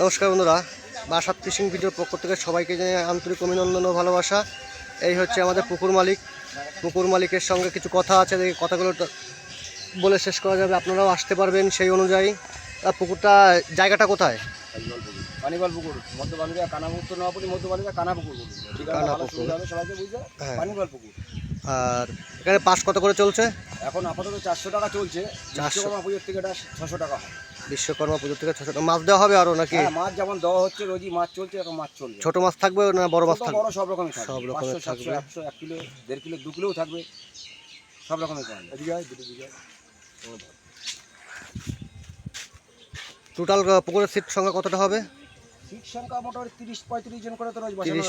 নমস্কার বন্ধুরা বাসাত ফিশিং ভিডিওর পক্ষ থেকে সবাইকে জানিয়ে আন্তরিক অভিনন্দন ও ভালোবাসা। এই হচ্ছে আমাদের পুকুর মালিক। পুকুর মালিকের সঙ্গে কিছু কথা আছে দেখি কথাগুলো বলে শেষ করা যাবে। আপনারাও আসতে পারবেন সেই অনুযায়ী। পুকুরটা জায়গাটা কোথায়? পুকুর মধ্য বালুরিয়া কানাপুর উত্তর নবাপুরি মধ্য বালুরিয়া কানা পুকুর ঠিকানা কানা ভালো পুকুর। সুবিধা হবে সবাইকে বুঝতে হ্যাঁ। পুকুর। আর এখানে পাস কত করে চলছে? এখন আপাতত চারশো টাকা চলছে। 400 বিশ্বকর্মা পুজোর থেকে এটা ছশো টাকা হয়। বিশ্বকর্মা পুজো থেকে ছশো মাছ দেওয়া হবে আরও নাকি? হ্যাঁ মাছ যেমন দেওয়া হচ্ছে রোজই মাছ চলছে এখন মাছ চলবে। ছোট মাছ থাকবে না বড় মাছ থাকবে? বড় সব থাকবে। সব রকমের থাকবে। একশো এক কিলো দেড় কিলো দু কিলোও থাকবে। সব রকমের পাওয়া যায়। দুটো দিকে টোটাল পুকুরের সিট সংখ্যা কতটা হবে? সিট সংখ্যা মোটামুটি তিরিশ পঁয়ত্রিশ জন করে তো রোজ বসানো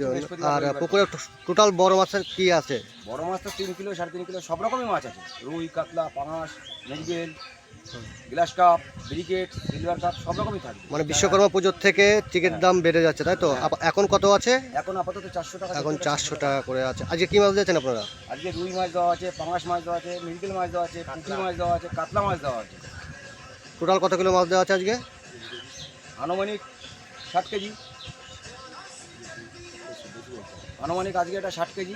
জন। আর পুকুরে টোটাল বড় মাছের কি আছে? বড় মাছ তো তিন কিলো সাড়ে তিন কিলো সব রকমের মাছ আছে। রুই কাতলা পাঙাশ মেজগেল গ্লাস কাপ ব্রিকেট সিলভার কাপ সব রকমই থাকবে। মানে বিশ্বকর্মা পুজোর থেকে টিকিট দাম বেড়ে যাচ্ছে তাই তো? আপ- এখন কত আছে? এখন আপাতত চারশো টাকা এখন চারশো টাকা করে আছে। আজকে কি মাছ দিয়েছেন আপনারা? আজকে রুই মাছ দেওয়া আছে পাঙাশ মাছ দেওয়া আছে মিরগেল মাছ দেওয়া আছে পুঁটি মাছ দেওয়া আছে কাতলা মাছ দেওয়া আছে। টোটাল কত কিলো মাছ দেওয়া আছে আজকে? আনুমানিক ষাট কেজি। আনুমানিক আজকে এটা ষাট কেজি।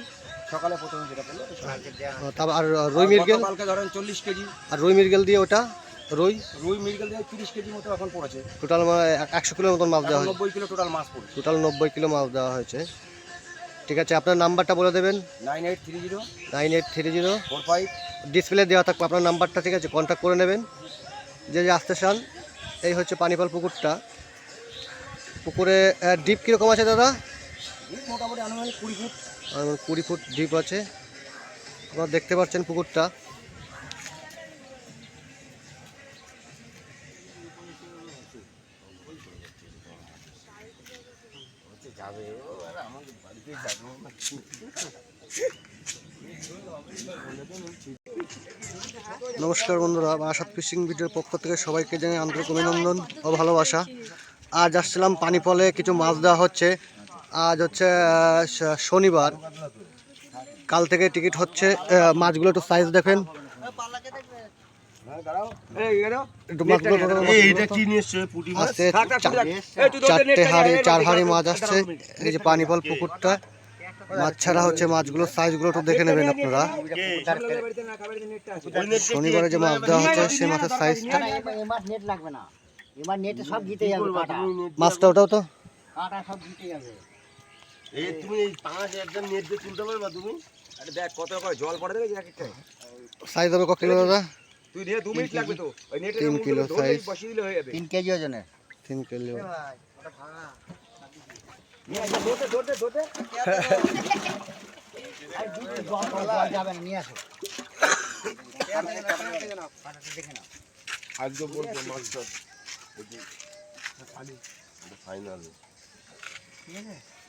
সকালে প্রথমে যেটা পড়ল ওটা 60 কেজি। ও, তারপর আর রুই মিরগেল? গতকালকে ধরেন চল্লিশ কেজি। আর রুই মিরগেল দিয়ে ওটা? রুই? রুই মিরগেল দিয়ে তিরিশ কেজি মতো এখন পড়েছে। টোটাল এক- একশো কিলোর মতন মাছ দেওয়া হয়েছে। নব্বই কিলো টোটাল মাছ পড়েছে। টোটাল নব্বই কিলো মাছ দেওয়া হয়েছে। ঠিক আছে আপনার নাম্বারটা বলে দেবেন? Nine eight three zero. Nine eight three zero. Four five. Display দেওয়া থাকবে আপনার নাম্বারটা ঠিক আছে? কন্ট্যাক্ট করে নেবেন। যে যে আসতে চান এই হচ্ছে পানিপাল পুকুরটা। পুকুরে ডিপ কীরকম আছে দাদা? কুড়ি ফুট। ডিপ আছে। আপনারা দেখতে পাচ্ছেন পুকুরটা। নমস্কার বন্ধুরা বাসাত ফিশিং ভিডিওর পক্ষ থেকে সবাইকে জানাই আন্তরিক অভিনন্দন ও ভালোবাসা। আজ আসছিলাম পানিপলে কিছু মাছ দেওয়া হচ্ছে। আজ হচ্ছে শনিবার। কাল থেকে টিকিট হচ্ছে মাছগুলো একটু সাইজ দেখেন। চারটে হাড়ি চার হাড়ি মাছ আসছে। এই যে পানিপল পুকুরটা মাছ ছাড়া হচ্ছে মাছগুলোর সাইজগুলো একটু দেখে নেবেন আপনারা। শনিবারে যে মাছ দেওয়া হচ্ছে সেই মাছের সাইজটা এবার নেট লাগবে না। এবার নেটে সব জিতে যাবে কাটা মাছটা ওটাও তো কাটা সব জিতে যাবে আরে দেখ কত করে জল পড়ে সাইজ হবে কিলো দাদা? তুই নিয়ে দু মিনিট লাগবে তো। ওই নেটে তিন কিলো size। বসিয়ে দিলে হয়ে যাবে। তিন কেজি ওজনে। তিন কিলো নিয়ে আসো, ধরতে ধরতে ধরতে। জল জল যাবে না নিয়ে আসো। আজকে বলব ফাইনাল। শোনাল বুঝলে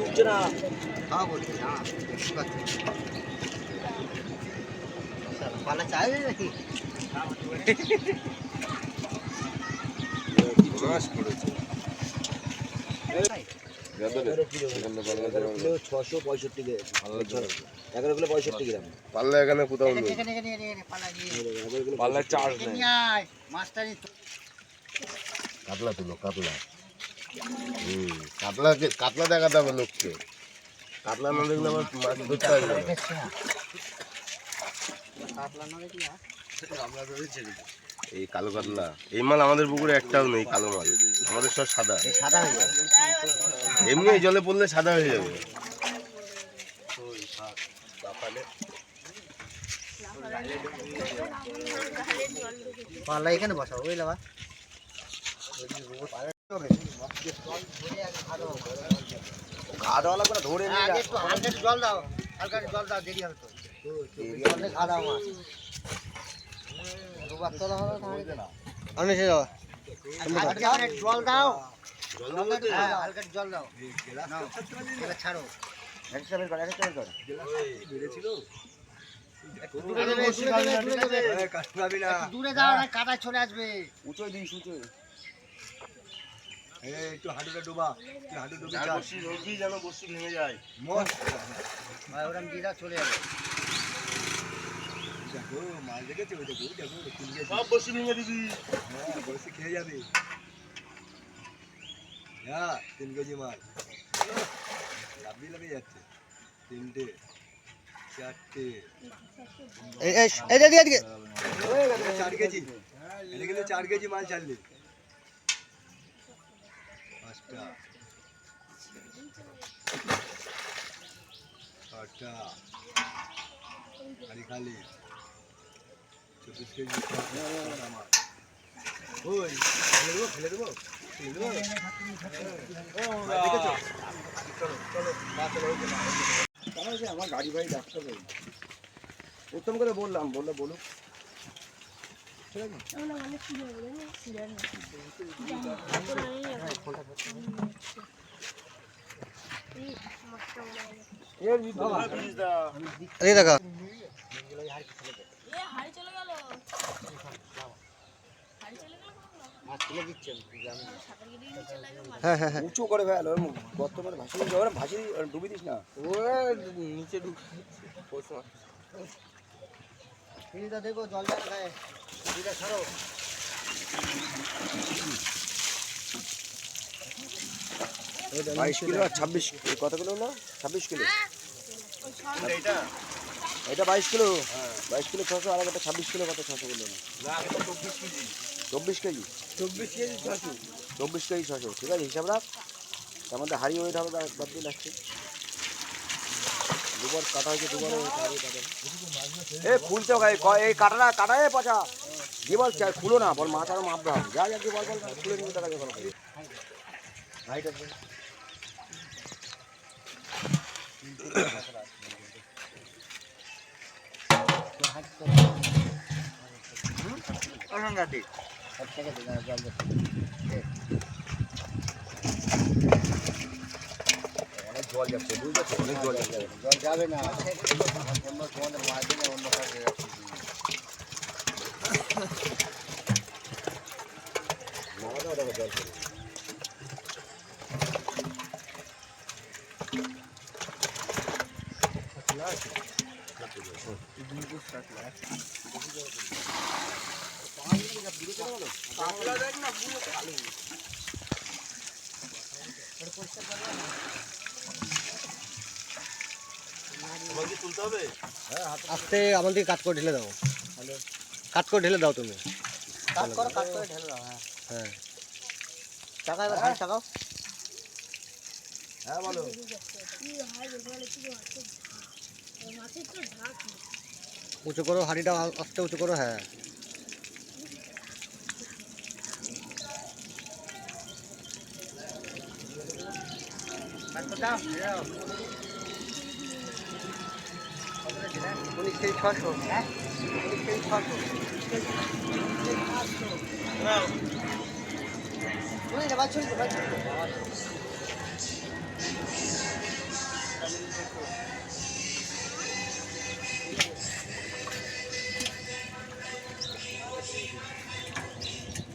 উঠছে না পালা চাইবে নাকি মাছ ছশো পঁয়ষট্টি এগারো কিলো পঁয়ষট্টি গ্রাম পাল্লা এখানে কোথাও পাল্লা চার্জ নেই কাতলা তুলো কাতলা। হুম কাতলা দেখাতে হবে লোককে। কাতলা না দেখলে আবার মাছ ধরতে পারবে না। কাতলা না দেখি এই কালো কাতলা। এই মাল আমাদের পুকুরে একটাও নেই কালো মাল। আমাদের সব সাদা। সাদা হয়ে যাবে। এমনি জলে পড়লে সাদা হয়ে যাবে। পাল্লা এখানে বসাবো বুঝলে ঘা দেওয়া লাগবে না ধরে জল দাও হালকা জল দাও দেরি হবে তো। মাছ দুবার তোলা হবে যাওয়া জল দাও হ্যাঁ একটু জল দাও। নাও, এবার ছাড়ো। একটা বের কর একটা চলে যার বসি ধরবি যেন বসি ভেঙে যায়। আর ওরম দিয়ে চলে যাবে। সব বসি ভেঙে দিবি। তিন কেজি মাল। লাভি লাভি যাচ্ছে। তিনটে চারটে। এই এই এই এদিকে। চার কেজি। কিন্তু চার কেজি মাল চাললি খালি খালি কেজি মাল ওই দেবো ফেলে দেবো আমার গাড়ি ভাই ডাকতে হবে উত্তম করে বললাম, বলল বলুক। এই দেখা। নিচে লাগবে হ্যাঁ হ্যাঁ হ্যাঁ উঁচু করে ফেল ওর গর্ত করে ভাসি দিস ওরা ডুবি দিস না। ফিরিটা দেখো জল জল খায় ফিরিটা ছাড়ো। বাইশ কিলো আর ছাব্বিশ কত কিলো হলো? ছাব্বিশ কিলো। এটা বাইশ কিলো? বাইশ কিলো ছশো আর একটা ছাব্বিশ কিলো কত? ছশো কিলো না চব্বিশ কেজি। চব্বিশ কেজি? ছশো। চব্বিশ কেজি ছশো। ঠিক আছে হিসাব রাখ। তার মধ্যে হাড়ি ওয়েট হবে বাদ- বাদ দিয়ে লাগছে দুবার কাটা হয়েছে দুবার এ খুলছে এই কাটাটা কাটা এ পচা। কি বল খুলো না বল মাছ আরও মাপতে হবে যা যা কি বল বল খুলে নিয়ে টাকা দিয়ে হাইট আছে সব থেকে জল জল যাচ্ছে বুঝতে অনেক জল যাচ্ছে জল যাবে না অন্য তোমাদের মাছ দিলে অন্য কাজে নামাতে হবে জল করে তুলতে হবে আস্তে আমার দিকে কাট করে ঢেলে দাও। কাট করে ঢেলে দাও তুমি। কাট করো কাট করে ঢেলে দাও হ্যাঁ। হ্যাঁ। টাকা এবার হাড়ি টাকাও। হ্যাঁ বলো। উঁচু করো হাঁড়িটা আস্তে উঁচু করো হ্যাঁ কাট করে দাও দাও উনিশ কেজি ছশো হ্যাঁ উনিশ কেজি ছশো।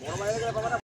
বড় পাবে না